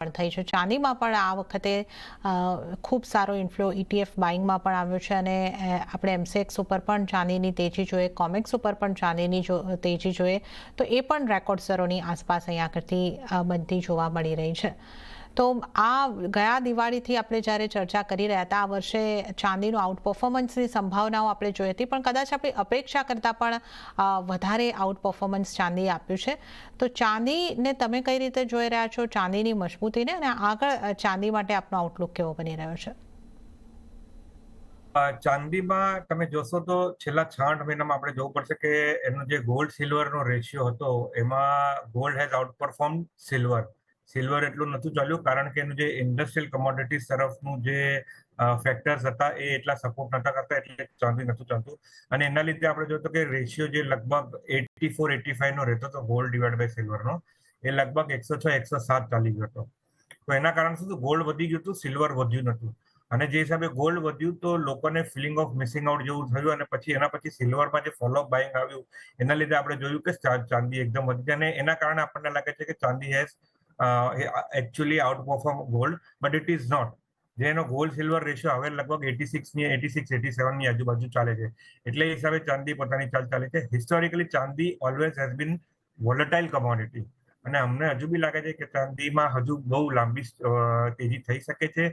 પણ થઈ છે. ચાંદીમાં પણ આ વખતે ખૂબ સારો ઇન્ફ્લો ઇટીએફ બાઇંગમાં પણ આવ્યો છે અને આપણે એમસેક્સ ઉપર પણ ચાંદીની તેજી જોઈએ કોમેક્સ ઉપર પણ ચાંદીની તેજી જોઈએ, તો એ પણ રેકોર્ડ સ્તરોની આસપાસ અહીંયા કરતી બનતી જોવા મળી રહી છે. તો આ ગયા દિવાળીથી આપણે જ્યારે ચર્ચા કરી રહ્યા હતા, આ વર્ષે ચાંદીનું આઉટ પરફોર્મન્સની સંભાવનાઓ આપણે જોઈ હતી, પણ કદાચ આપણી અપેક્ષા કરતાં પણ વધારે આઉટ પરફોર્મન્સ ચાંદી આપ્યું છે. તો ચાંદીને તમે કઈ રીતે જોઈ રહ્યા છો? ચાંદીની મજબૂતીને અને આગળ ચાંદી માટે આપનો આઉટલુક કેવો બની રહ્યો છે? ચાંદીમાં તમે જોશો તો છેલ્લા છ આઠ મહિનામાં આપણે જોવું પડશે કે એનો જે ગોલ્ડ સિલ્વરનો રેશિયો હતો, એમાં gold has outperform silver silver એટલું નહોતું ચાલ્યું, કારણ કે એનું જે ઇન્ડસ્ટ્રીયલ કમોડિટીઝ તરફનું જે ફેક્ટર્સ હતા, એ એટલા સપોર્ટ નતા કરતા, એટલે ચાંદી નથી ચાલતું. અને એના લીધે આપણે જોયું કે રેશિયો જે લગભગ એટી ફોર એટી ફાઈવ નો રહેતો હતો ગોલ્ડ ડિવાઈડ બાય સિલ્વરનો એ લગભગ એકસો છ, એકસો સાત ચાલી ગયો હતો. તો એના કારણે શું ગોલ્ડ વધી ગયું હતું સિલ્વર વધ્યું નતું અને જે હિસાબે ગોલ્ડ વધ્યું તો લોકોને ફિલિંગ ઓફ મિસિંગ આઉટ જેવું થયું અને પછી એના પછી સિલ્વરમાં જે ફોલોઅપ બાઇંગ આવ્યું, એના લીધે આપણે જોયું કે ચાંદી એકદમ વધી અને એના કારણે આપણને લાગે છે કે ચાંદી has actually outperform gold but it is not જેનો ગોલ્ડ સિલ્વર રેશિયો હવે લગભગ એટી સિક્સની એટી સિક્સ એટી સેવનની આજુબાજુ ચાલે છે. એટલે એ હિસાબે ચાંદી પોતાની ચાલ ચાલે છે. હિસ્ટોરિકલી ચાંદી always has been volatile commodity અને અમને હજુ બી લાગે છે કે ચાંદીમાં હજુ બહુ લાંબી તેજી થઈ શકે છે.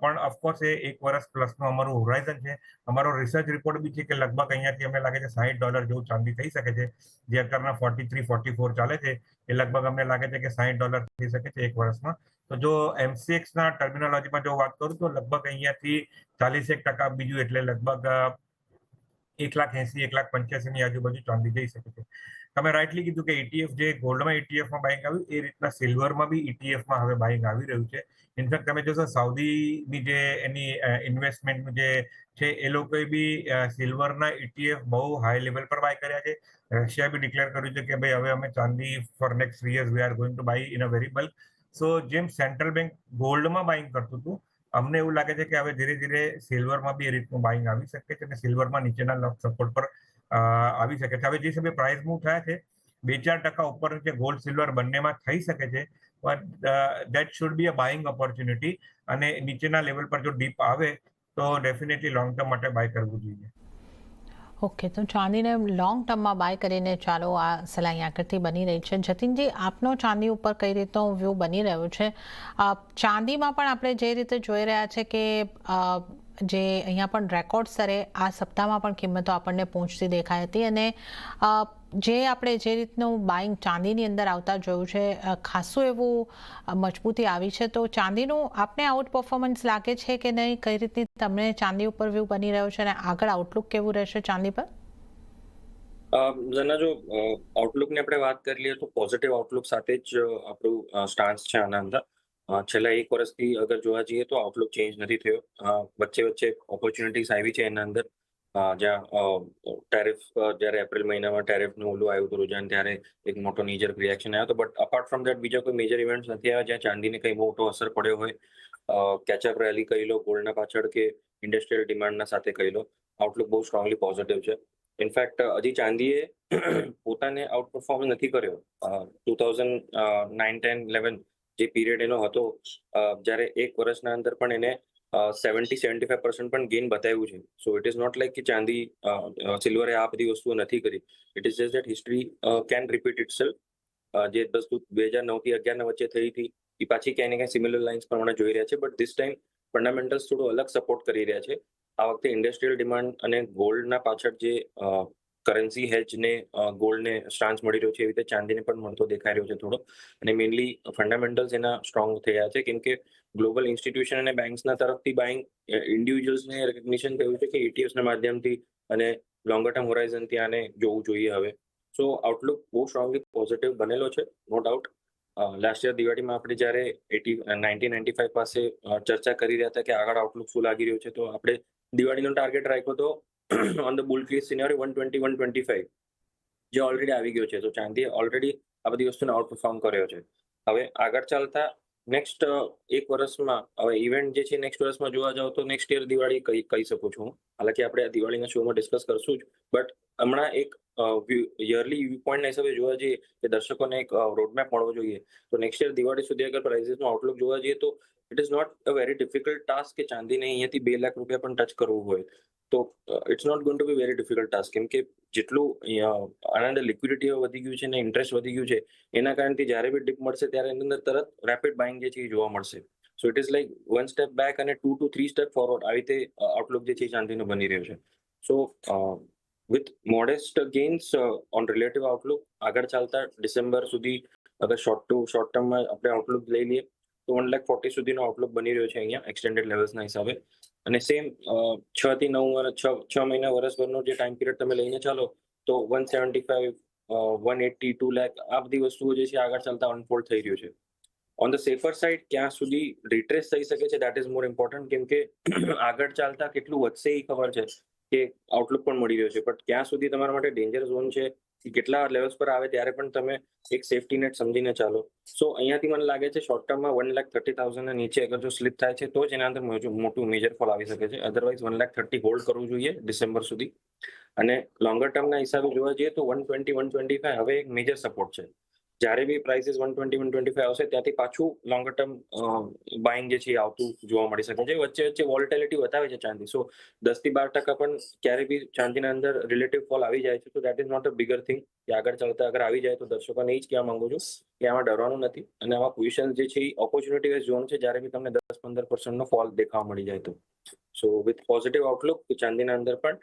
પણ ઓફકોર્સ એ એક વર્ષ પ્લસનું અમારું હોરાઇઝન છે. અમારો રિસર્ચ રિપોર્ટ બી છે કે લગભગ અહીંયાથી અમને લાગે છે સાહીઠ ડોલર જેવું ચાંદી થઈ શકે છે. જે અત્યારના ફોર્ટી થ્રી ફોર્ટી ફોર ચાલે છે. એ લગભગ અમને લાગે છે કે સાહીઠ ડોલર થઈ શકે છે એક વર્ષમાં. તો જો એમસીએક્સ ના ટર્મિનોલોજીમાં જો વાત કરું તો લગભગ અહીંયાથી ચાલીસ એક ટકા બીજું એટલે લગભગ એક લાખ એસી, એક લાખ પંચ્યાસી ની આજુબાજુ ચાંદી જઈ શકે છે. તમે રાઇટલી કીધું કે ETF જે ગોલ્ડમાં ઇટીએફમાં બાઇંગ આવ્યું, એ રીતના સિલ્વરમાં બી ઇટીએફમાં હવે બાઇંગ આવી રહ્યું છે. ઇનફેક્ટ તમે જોશો સાઉદીની જે એની ઇન્વેસ્ટમેન્ટ જે છે, એ લોકોએ બી સિલ્વરના ઇટીએફ બહુ હાઈ લેવલ પર બાય કર્યા છે. રશિયા બી ડિક્લેર કર્યું છે કે ભાઈ હવે અમે ચાંદી for next three years we are going to buy in a very bulk so જેમ સેન્ટ્રલ બેંક ગોલ્ડમાં બાઇંગ કરતું હતું અમને એવું લાગે છે કે હવે ધીરે ધીરે સિલ્વરમાં બી એ રીતનું બાઇંગ આવી શકે છે અને સિલ્વરમાં નીચેના સપોર્ટ પર આવી શકે છે. હવે જે સમયે પ્રાઇસ મૂવ થયા છે, બે ચાર ટકા ઉપર જે ગોલ્ડ સિલ્વર બંનેમાં થઈ શકે છે but that should be a buying opportunity અને નીચેના લેવલ પર જો ડીપ આવે, તો ડેફિનેટલી લોંગ ટર્મ માટે બાય કરવું જોઈએ. ઓકે, તો ચાંદીને લોંગ ટર્મમાં બાય કરીને ચાલો આ સલાહ આકૃતિ બની રહી છે. જતીનજી, આપનો ચાંદી ઉપર કઈ રીતનો વ્યૂ બની રહ્યો છે? ચાંદીમાં પણ આપણે જે રીતે જોઈ રહ્યા છે કે જે અહીંયા પણ રેકોર્ડ સ્તરે આ સપ્તાહમાં પણ કિંમતો આપણને પહોંચતી દેખાઈ હતી અને જે આપણે જે રીતનું બાઇંગ ચાંદીની અંદર આવતા જોયું છે ખાસું એવું મજબૂતી આવી છે. તો ચાંદીનું આપને આઉટ પરફોર્મન્સ લાગે છે કે નહીં? કઈ રીતની તમને ચાંદી ઉપર વ્યૂ બની રહ્યો છે અને આગળ આઉટલુક કેવું રહેશે ચાંદી પર? જેના જો આઉટલુકની આપણે વાત કરી લઈએ તો પોઝિટિવ આઉટલુક સાથે જ આપણું સ્ટાન્સ છે આના અંદર. છેલ્લા એક વર્ષથી અગર જોવા જઈએ તો આઉટલુક ચેન્જ નથી થયો. વચ્ચે વચ્ચે ઓપોર્ચ્યુનિટીઝ આવી છે એના અંદર. જ્યાં ટેરિફ જ્યારે એપ્રિલ મહિનામાં ટેરિફનું ઓલું આવ્યું હતું રુઝાન ત્યારે એક મોટો નીજર રિએક્શન આવ્યો હતો. બટ અપાર્ટ ફ્રોમ દેટ બીજા કોઈ મેજર ઇવેન્ટ્સ નથી આવ્યા જ્યાં ચાંદીને કંઈ મોટો અસર પડ્યો હોય. કેચઅપ રેલી કહી લો ગોલ્ડના પાછળ કે ઇન્ડસ્ટ્રીયલ ડિમાન્ડના સાથે કહી લો આઉટલુક બહુ સ્ટ્રોંગલી પોઝિટિવ છે. ઇનફેક્ટ હજી ચાંદીએ પોતાને આઉટ પરફોર્મ નથી કર્યો. Two thousand nine ten eleven જે પીરિયડ એનો હતો જ્યારે એક વર્ષના અંદર પણ એને સેવન્ટી સેવન્ટી ફાઈવ પર્સન્ટ પણ ગેઇન બતાવ્યું છે. So it is not like કે ચાંદી સિલ્વરે આ બધી વસ્તુઓ નથી કરી. It is just that history can repeat it જે વસ્તુ બે હજાર નવથી અગિયારના વચ્ચે થઈ હતી એ પાછી ક્યાંય ને ક્યાંય સિમિલર લાઇન્સ પ્રમાણે જોઈ રહ્યા છે. બટ ધીસ ટાઈમ ફંડામેન્ટલ્સ થોડું અલગ સપોર્ટ કરી રહ્યા છે. આ વખતે ઇન્ડસ્ટ્રીયલ ડિમાન્ડ અને ગોલ્ડના પાછળ જે કરન્સી હેજને ગોલ્ડને સ્ટાન્સ મળી રહ્યો છે એવી રીતે ચાંદીને પણ મળતો દેખાઈ રહ્યો છે થોડો. અને મેઇનલી ફંડામેન્ટલ્સ એના સ્ટ્રોંગ થયા છે. કેમ કે ગ્લોબલ ઇન્સ્ટિટ્યુશન અને બેંક્સના તરફથી બાઇંગ ઇન્ડિવિજ્યુઅલ્સને રેકગ્નિશન થયું છે કે એટીએફના માધ્યમથી અને લોંગર ટર્મ હોરાઇઝનથી આને જોવું જોઈએ હવે. સો આઉટલુક બહુ સ્ટ્રોંગલી પોઝિટિવ બનેલો છે નો ડાઉટ લાસ્ટ યર દિવાળીમાં આપણે જ્યારે એટી નાઇન્ટીન નાઇન્ટી ફાઈવ પાસે ચર્ચા કરી રહ્યા હતા કે આગળ આઉટલુક શું લાગી રહ્યું છે, તો આપણે દિવાળીનો ટાર્ગેટ રાખ્યો તો on the bull case scenario one twenty one twenty five જે ઓલરેડી આવી ગયો છે. તો ચાંદીએ ઓલરેડી આ બધી વસ્તુને આઉટ પરફોર્મ કર્યો છે. હવે આગળ ચાલતા નેક્સ્ટ એક વર્ષમાં, હવે ઇવેન્ટ જે છે નેક્સ્ટ વર્ષમાં જોવા જાવ તો નેક્સ્ટ યર દિવાળી કહી કહી શકું છું. હાલાકી આપણે આ દિવાળીના શોમાં ડિસ્કસ કરશું જ. બટ હમણાં એક યરલી વ્યૂ પોઈન્ટના હિસાબે જોવા જઈએ કે દર્શકોને એક રોડમેપ મળવો જોઈએ. તો નેક્સ્ટ યર દિવાળી સુધી અગર પ્રાઇઝિસનો આઉટલુક જોવા જઈએ તો it is not a very difficult task કે ચાંદીને અહીંયાથી બે લાખ રૂપિયા પણ ટચ કરવું હોય. તો it's not going to be very difficult task કેમ કે જેટલું આના અંદર લિક્વિડિટી વધી ગયું છે ને ઇન્ટરેસ્ટ વધી ગયું છે, એના કારણથી જ્યારે બી ડીપ મળશે ત્યારે એની અંદર તરત રેપિડ બાઇંગ જે છે એ જોવા મળશે. So it is like one step back અને two two three step forward આવી રીતે આઉટલુક જે છે એ ચાંદીનો બની રહ્યો છે. So with modest gains on relative outlook આગળ ચાલતા ડિસેમ્બર સુધી, અગર શોર્ટ ટુ શોર્ટ ટર્મમાં આપણે આઉટલુક લઈ લઈએ તો વન લાખ ફોર્ટી સુધીનો આઉટલુક બની રહ્યો છે અહીંયા એક્સટેન્ડેડ લેવલ્સના હિસાબે. અને સેમ છ થી નવ વર્ષ છ મહિના વર્ષભરનો જે ટાઈમ પિરિયડ તમે લઈને ચાલો, તો one seventy five one eighty two લેખ, આ બધી વસ્તુઓ જે છે આગળ ચાલતા અનફોલ્ડ થઈ રહ્યું છે. ઓન ધ સેફર સાઇડ ક્યાં સુધી રિટ્રેસ થઈ શકે છે દેટ ઇઝ મોર ઇમ્પોર્ટન્ટ કેમ કે આગળ ચાલતા કેટલું વધશે એ ખબર છે, કે આઉટલુક પણ મળી રહ્યો છે. બટ ક્યાં સુધી તમારા માટે ડેન્જર ઝોન છે કેટલા લેવલ્સ પર આવે ત્યારે પણ તમે એક સેફટી નેટ સમજીને ચાલો. સો અહીંયાથી મને લાગે છે શોર્ટ ટર્મમાં વન લાખ થર્ટી થાઉઝન્ડ નીચે અગર જો સ્લીપ થાય છે, તો જ એના અંદર મોટું મેજર ફોલ આવી શકે છે. Otherwise one lakh thirty hold કરવું જોઈએ ડિસેમ્બર સુધી. અને લોંગર ટર્મના હિસાબે જોવા જઈએ તો one twenty one twenty five હવે એક મેજર સપોર્ટ છે. જ્યારે બી prices one twenty one twenty five આવશે, ત્યાંથી પાછું લોંગર ટર્મ બાઇંગ જે છે એ આવતું જોવા મળી શકે. છે વચ્ચે વચ્ચે વોલેટિલિટી વધારે છે ચાંદી. સો દસથી બાર ટકા પણ ક્યારે બી ચાંદીના અંદર રિલેટિવ ફોલ આવી જાય છે, તો that is not a bigger thing કે આગળ ચાલતા અગર આવી જાય તો દર્શકોને એ જ કહેવા માંગુ છું કે આમાં ડરવાનું નથી અને આમાં પોઝિશન જે છે એ ઓપોર્ચ્યુનિટી વેઝ ઝોન છે, જ્યારે બી તમને દસ પંદર પર્સન્ટનો ફોલ દેખાવા મળી જાય તો. સો વિથ પોઝિટિવ આઉટલુક ચાંદીના અંદર પણ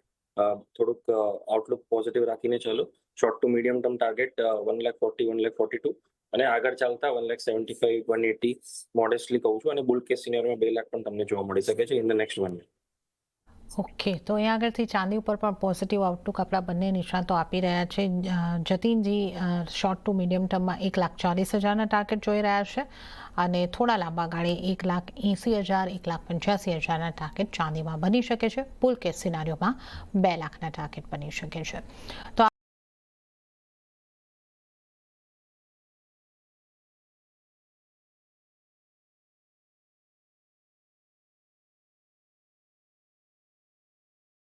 થોડુંક આઉટલુક પોઝિટિવ રાખીને ચાલો. Short to medium term target one lakh forty one lakh forty two અને આગળ ચાલતા one lakh seventy five one eighty modestly કહું છું. અને બુલ કેસ સિનિયરમાં બે લાખ પણ તમને જોવા મળી શકે છે in the next one okay તો અહીંયા આગળથી ચાંદી ઉપર પણ પોઝિટિવ આઉટલુક આપણા બંને નિષ્ણાતો આપી રહ્યા છે. જતીનજી શોર્ટ ટુ મીડિયમ ટર્મમાં એક લાખ ચાલીસ હજારના ટાર્ગેટ જોઈ રહ્યા છે અને થોડા લાંબા ગાળે એક લાખ એંસી હજાર, એક લાખ પંચ્યાસી હજારના ટાર્ગેટ ચાંદીમાં બની શકે છે. પુલ કેસ સિનારીઓમાં બે લાખના ટાર્ગેટ બની શકે છે. તો